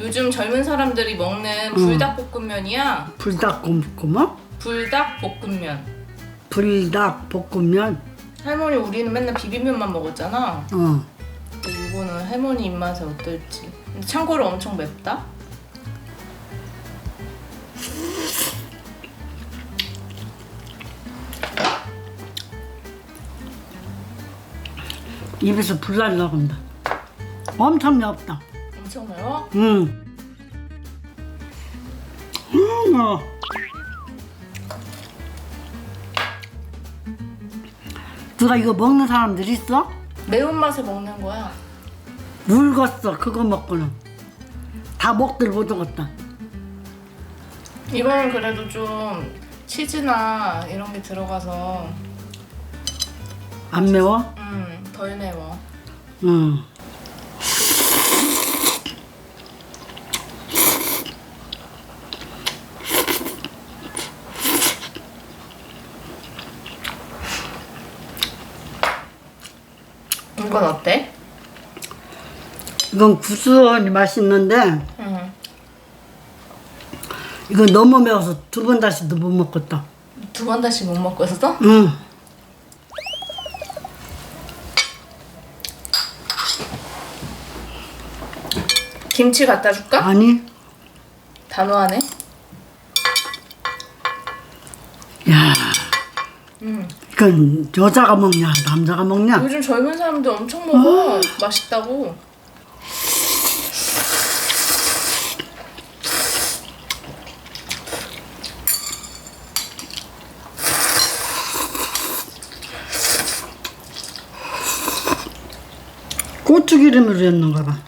요즘 젊은 사람들이 먹는 불닭볶음면이야. 불닭볶음면? 불닭볶음면. 불닭볶음면? 할머니 우리는 맨날 비빔면만 먹었잖아. 어. 근데 이거는 할머니 입맛에 어떨지. 근데 참고로 엄청 맵다. 입에서 불 날라고 한다. 엄청 맵다. 엄청 매워? 응. 음, 어. 누가 이거 먹는 사람들 있어? 매운맛에 먹는 거야. 울겠어 그거 먹고는 다 먹들 못 오겠다 이거는 그래도 좀 치즈나 이런 게 들어가서 안 매워? 음, 덜 매워. 응 이건 어때? 이건 구수하니 맛있는데 음. 이거 너무 매워서 두 번 다시도 못 먹겠다 두 번 다시 못 먹고 있었어? 응 김치 갖다 줄까? 아니 단호하네. 야 음. 이건 여자가 먹냐 남자가 먹냐 요즘 젊은 사람들 엄청 먹어. 맛있다고. 고추기름으로 했는가 봐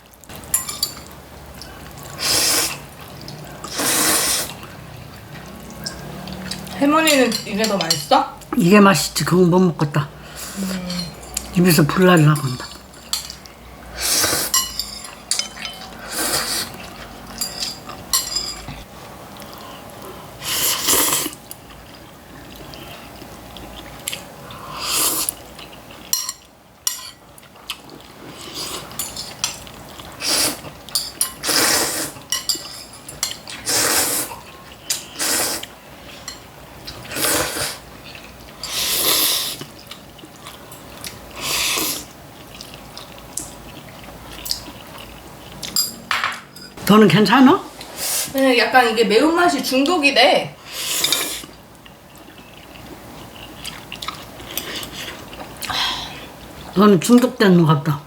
할머니는 이게 더 맛있어? 이게 맛있지. 그건 못 먹겠다. 입에서 불 날라고 한다 너는 괜찮아? 네, 약간 이게 매운맛이 중독이 돼. 너는 중독되는 것 같다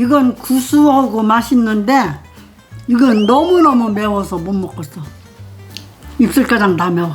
이건 구수하고 맛있는데 이건 너무너무 매워서 못 먹겠어. 입술가장 다 매워